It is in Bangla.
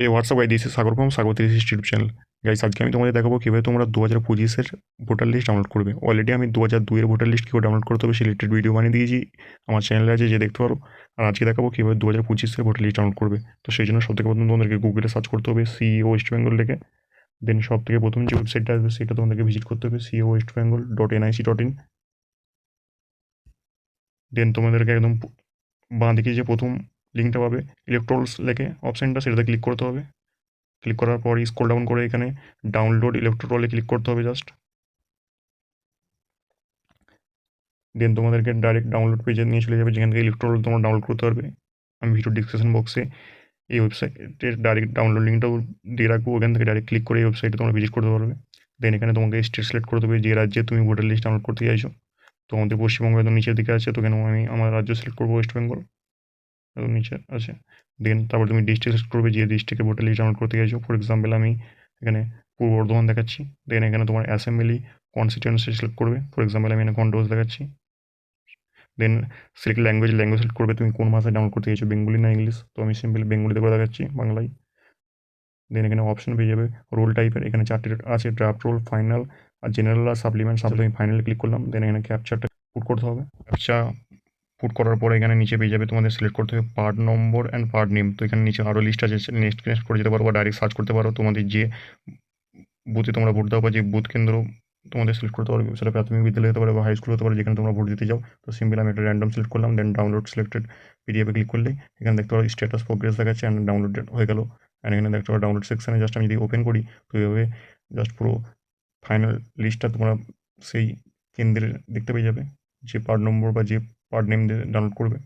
এই হোয়াটসঅ্যাপ গাই দিয়েছে সাগর কম সাগর তিরিশ ইউটিউব চ্যানেল গাইস আজকে আমি তোমাদের দেখাবো কীভাবে তোমরা দু হাজার পঁচিশের ভোটার লিস্ট ডাউনলোড করবে। অলরেডি আমি দু হাজার দুইয়ের ভোটার লিস্ট কীভাবে ডাউনলোড করতে হবে সিলেক্টেড ভিডিও বানিয়ে দিয়েছি। আমার চ্যানেলে আছে, যে দেখতে পারো। আর আজকে দেখাবো কীভাবে দু হাজার পঁচিশের ভোটার লিস্ট ডাউনলোড করবে। তো সেই জন্য সবথেকে প্রথম তোমাদেরকে গুগলে সার্চ করতে হবে সিও ওয়েস্ট বেঙ্গল লিখে। দেন সব থেকে প্রথম যে ওয়েবসাইটটা আসবে, সেটা তোমাদেরকে ভিজিট করতে হবে CEO West Bengal dot NIC dot in then তোমাদেরকে একদম বাঁ দিকে যে প্রথম লিঙ্কটা পাবে ইলেকট্রলস লেখে অপশানটা সেটাতে ক্লিক করতে হবে। ক্লিক করার পর স্ক্রল ডাউন করে এখানে ডাউনলোড ইলেকট্রোলে ক্লিক করতে হবে জাস্ট দেন তোমাদেরকে ডাইরেক্ট ডাউনলোড পেজে নিয়ে চলে যাবে, যেখান থেকে ইলেকট্রোল তোমরা ডাউনলোড করতে পারবে। আমি ভিডিও ডিসক্রিপশন বক্সে এই ওয়েবসাইটের ডাইরেক্ট ডাউনলোড লিঙ্কটাও দিয়ে রাখব, ওখান থেকে ডাইরেক্ট ক্লিক করে এই ওয়েবসাইটে তোমরা ভিজিট করতে পারবে। দেন এখানে তোমাকে স্টেট সিলেক্ট করতে হবে যে রাজ্যে তুমি ভোটার লিস্ট ডাউনলোড করতে চাইছো। তো আমাদের পশ্চিমবঙ্গে তো নিচের দিকে আছে, তো কেন আমি আমার রাজ্য সিলেক্ট করব ওয়েস্ট বেঙ্গল নিচে আছে। দেন তারপর তুমি ডিস্ট্রিক্ট সিলেক্ট করবে, যে ডিস্ট্রিক্টে ভোটার লিস্ট ডাউনলোড করতে চাইছো ফর এক্সাম্পল আমি এখানে পূর্ব বর্ধমান দেখাচ্ছি। দেন এখানে তোমার অ্যাসেম্বলি কনস্টিটিউন্সি সিলেক্ট করবে। ফর এক্সাম্পল আমি এখানে কন্ট্রোজ দেখাচ্ছি। Then select language language select করবে। তুমি কোন ভাষায় ডাউনলোড করতে চাইছো বেঙ্গলি না ইংলিশ তো আমি সিম্পলি বেঙ্গলিতে করে দেখাচ্ছি, বাংলায়। দেন এখানে অপশন পেয়ে যাবে। রোল টাইপের এখানে চারটে আছে ড্রাফট রোল ফাইনাল আর জেনারেল আর সাপ্লিমেন্ট সাপ্লি আমি ফাইনালে ক্লিক করলাম। দেন এখানে ক্যাপচারটা পুট করতে হবে। ক্যাপচা পুট করার পরে এখানে নিচে পেয়ে যাবে তোমাদের সিলেক্ট করতে হবে part number and part name তো এখানে নিচে আরও লিস্ট আছে নেক্সট নেক্সট করে যেতে পারো বা ডাইরেক্ট সার্চ করতে পারো। তোমাদের যে বুথে তোমরা ভোট দাও বা যে বুথ কেন্দ্র তোমাদের সিলেক্ট করতে পারবে সেটা প্রাথমিক বিদ্যালয় হতে পারে বা হাই স্কুল হতে পারে, যেখানে তোমরা ভোট দিতে যাও তো সিম্পল আমি একটা র্যান্ডম সিলেক্ট করলাম দেন ডাউনলোড সিলেক্টেড পিডিএফে ক্লিক করলে এখানে দেখতে পারো স্ট্যাটাস প্রোগ্রেস দেখাচ্ছে অ্যান্ড ডাউনলোডেড হয়ে গেল। অ্যান্ড এখানে দেখতে পারো ডাউনলোড সেকশানে জাস্ট আমি যদি ওপেন করি, তো এইভাবে জাস্ট পুরো ফাইনাল লিস্টটা তোমরা সেই কেন্দ্রে দেখতে পেয়ে যাবে। যে পার্ট নম্বর বা যে পার্ট নেম দিয়ে ডাউনলোড করবে